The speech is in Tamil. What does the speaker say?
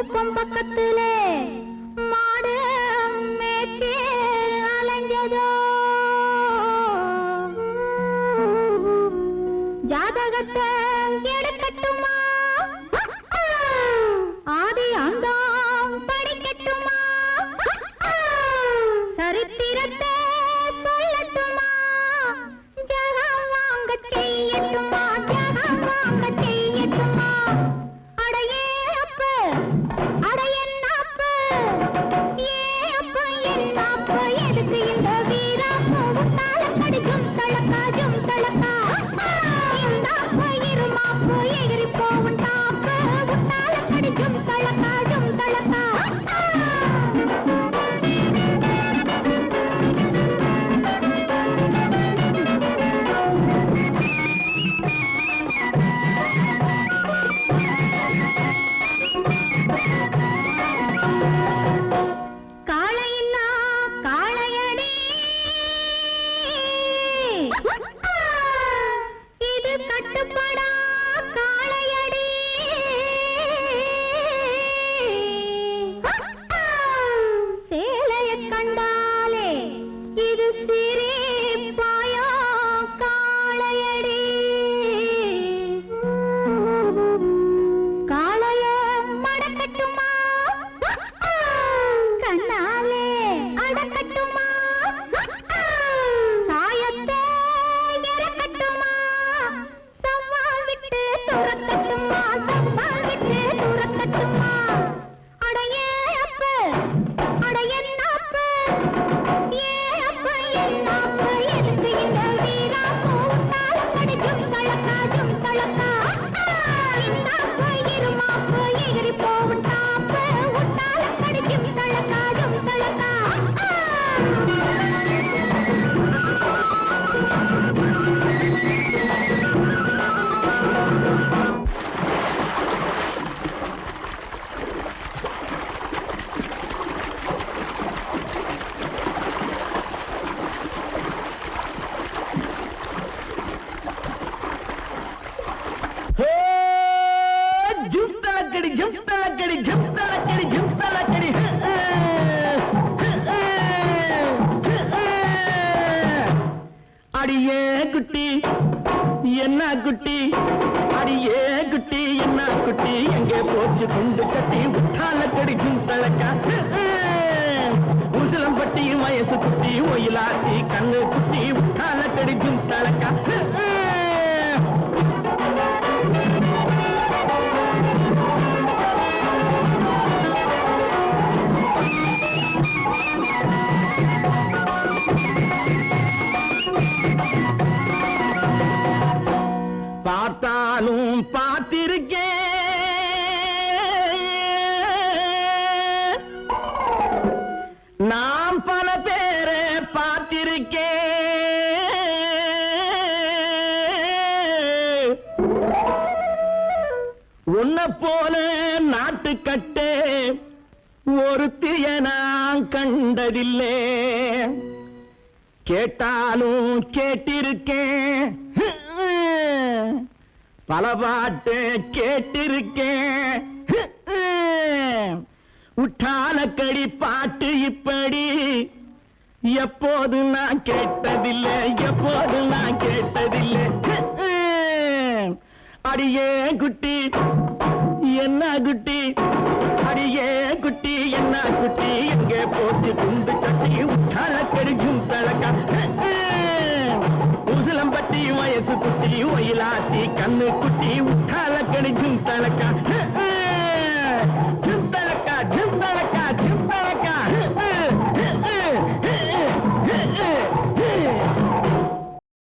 குப்பம் பக்கத்திலே மாடு மேய்ச்சி அலைஞ்சதோ? ஜாதகத்தை தலக்கடி ஜும் தலக்கடி ஜும் தலக்கடி ஜும் தலக்கடி அடியே குட்டி என்ன குட்டி? அடியே குட்டி என்ன குட்டி? எங்கே போச்சு குண்டு கட்டி? உத்தால கடி ஜும் தலக்கா உசிலம்பட்டி வயசு குட்டி ஒயிலாத்தி கண்ணு குட்டி உத்தால கடி ஜும் தலக்கா உன்னை போல நாட்டுக்கட்டே ஒருத்திய நான் கண்டதில்லே. கேட்டாலும் கேட்டிருக்கேன். பல பாட்டு கேட்டிருக்கேன். உட்டாலக்கடி பாட்டு இப்படி எப்போது நான் கேட்டதில்லை எப்போது நான் கேட்டதில்லை. அடியே குட்டி என்ன குட்டி? அடியே குட்டி என்ன குட்டி? எங்கே போட்டு குண்டு கட்டி உற்றால கடிக்கும் தழக்கா உசிலம்பட்டி வயசு குட்டி ஒயிலாத்தி கண்ணு குட்டி உச்சால கெடுக்கும் தழக்கா